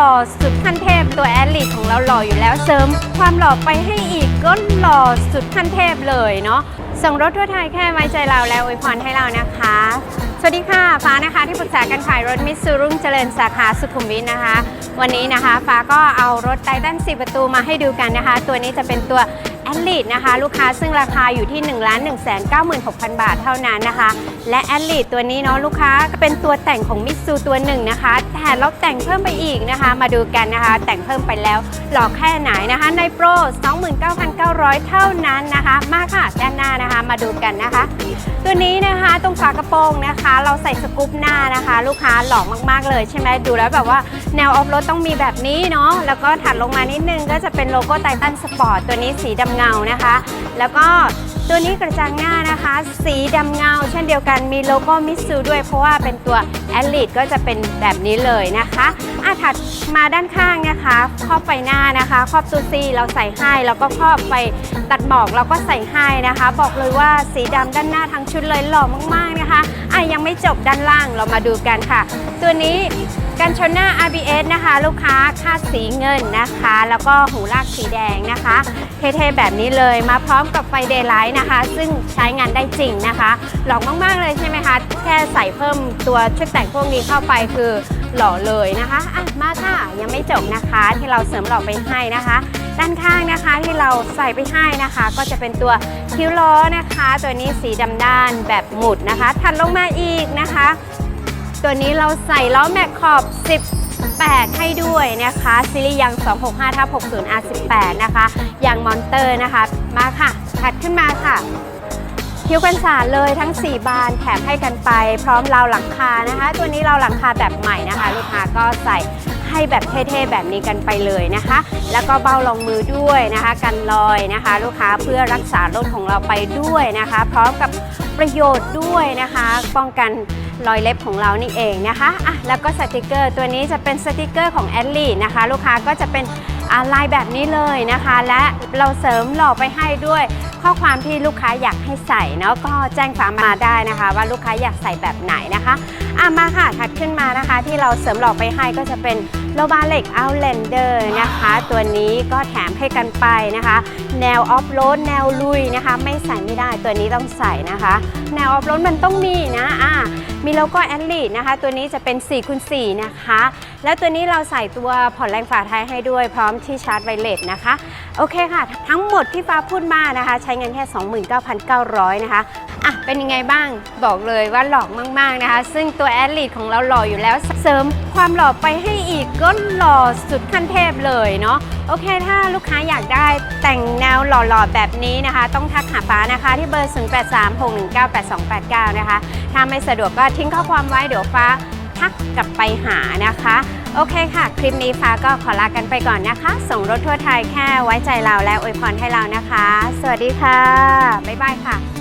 ล่อสุดขั้นเทพตัวแอดลิดของเราหล่ออยู่แล้วเสริมความหล่อไปให้อีกก็หล่อสุดขั้นเทพเลยเนาะส่งรถทั่วไทยแค่ไว้ใจเราแล้วอวยพรให้เรานะคะ สวัสดีค่ะ ฟ้านะคะที่ปรึกษาการขายรถมิตซูรุ่งเจริญสาขาสุขุมวิทนะคะ วันนี้นะคะ ฟ้าก็เอารถไททัน4ประตูมาให้ดูกันนะคะ ตัวนี้จะเป็นตัว แอดลีดนะคะลูกค้าซึ่งราคาอยู่ที่ 1 1 9 6 0 0 0 บาทเท่านั้นนะคะ และแอดลีดตัวนี้เนาะลูกค้าเป็นตัวแต่งของมิตซูตัวหนึ่งนะคะ แต่เราแต่งเพิ่มไปอีกนะคะ มาดูกันนะคะ แต่งเพิ่มไปแล้วหล่อแค่ไหนนะคะ ในโปร 29,900 เท่านั้นนะคะ มาค่ะด้านหน้านะคะมาดูกันนะคะ ตัวนี้นะคะตรงฝากระโปรงนะคะ เราใส่สกู๊ปหน้านะคะ ลูกค้าหล่อมากๆเลยใช่ไหมดูแล้วแบบว่า แนวออฟโรดต้องมีแบบนี้เนาะแล้วก็ถัดลงมานิดนึงก็จะเป็นโลโก้ไททันสปอร์ตตัวนี้สีดำเงานะคะ แล้วก็ตัวนี้กระจังหน้านะคะ สีดำเงา เช่นเดียวกันมีโลโก้มิตซูด้วยเพราะว่าเป็นตัวแอลลิดก็จะเป็นแบบนี้เลยนะคะอะถัดมาด้านข้างนะคะ ครอบไฟหน้านะคะ ครอบซูซีเราใส่ให้แล้วก็ครอบไฟตัดหมอกเราก็ใส่ให้นะคะ บอกเลยว่าสีดำด้านหน้าทั้งชุดเลยหล่อมากๆนะคะอะยังไม่จบด้านล่างเรามาดูกันค่ะ ตัวนี้ กันชนหน้า RBS นะคะ ลูกค้าคาดสีเงินนะคะ แล้วก็หูลากสีแดงนะคะ เท่ๆแบบนี้เลยมาพร้อมกับไฟเดย์ไลท์นะคะ ซึ่งใช้งานได้จริงนะคะหล่อมากๆเลยใช่ไหมคะ แค่ใส่เพิ่มตัวชุดแต่งพวกนี้เข้าไปคือหล่อเลยนะคะอะมาค่ะยังไม่จบนะคะที่เราเสริมหล่อไปให้นะคะด้านข้างนะคะที่เราใส่ไปให้นะคะ ก็จะเป็นตัวคิ้วล้อนะคะ ตัวนี้สีดำด้านแบบหมุดนะคะ ถัดลงมาอีกนะคะ ตัวนี้เราใส่ล้อแม็กขอบ 18 ให้ด้วยนะคะซีรีส์ยัง 265ทับ60 R18 นะคะยางมอนเตอร์นะคะ มาค่ะถัดขึ้นมาค่ะคิ้วกันสาดเลยทั้ง 4 บานแถมให้กันไป พร้อมราวหลังคานะคะ ตัวนี้เราวหลังคาแบบใหม่นะคะ ลูกค้าก็ใส่ ให้แบบเท่ๆแบบนี้กันไปเลยนะคะ แล้วก็เบ้ารองมือด้วยนะคะ กันรอยนะคะ ลูกค้าเพื่อรักษารถของเราไปด้วยนะคะ พร้อมกับประโยชน์ด้วยนะคะ ป้องกันรอยเล็บของเรานี่เองนะคะอะแล้วก็สติกเกอร์ตัวนี้จะเป็นสติกเกอร์ของแอดลี่นะคะ ลูกค้าก็จะเป็นลายแบบนี้เลยนะคะ และเราเสริมหล่อไปให้ด้วยข้อความที่ลูกค้าอยากให้ใส่เนาะก็แจ้งฝามาได้นะคะ ว่าลูกค้าอยากใส่แบบไหนนะคะอะมาค่ะถัดขึ้นมานะคะ ที่เราเสริมหล่อไปให้ก็จะเป็น โลบาเล็กเอาเลนเดอร์นะคะ ตัวนี้ก็แถมให้กันไปนะคะ แนวออฟโรดแนวลุยนะคะ ไม่ใส่ไม่ได้ตัวนี้ต้องใส่นะคะ แนวออฟโรดมันต้องมีนะอะมีโลโก้แอดลีดนะคะ ตัวนี้จะเป็น4คูณ4นะคะ แล้วตัวนี้เราใส่ตัวผ่อนแรงฝาท้ายให้ด้วยพร้อมที่ชาร์จไวเลสนะคะ โอเคค่ะ ทั้งหมดที่ฟ้าพูดมานะคะ ใช้เงินแค่ 29,900 นะคะ อะเป็นยังไงบ้างบอกเลยว่าหล่อมากๆนะคะ ซึ่งตัวแอดลีดของเราหล่ออยู่แล้ว เสริมความหล่อไปให้อีกก็หล่อสุดขั้นเทพเลยเนาะโอเค ถ้าลูกค้าอยากได้แต่งแนวหล่อๆแบบนี้นะคะ ต้องทักหาฟ้านะคะที่เบอร์ 0836198289 นะคะ ถ้าไม่สะดวกก็ทิ้งข้อความไว้เดี๋ยวฟ้าทักกลับไปหานะคะ โอเคค่ะ คลิปนี้ฟ้าก็ขอลากันไปก่อนนะคะ ส่งรถทั่วไทยแค่ไว้ใจเราและอวยพรให้เรานะคะ สวัสดีค่ะ บ๊ายบายค่ะ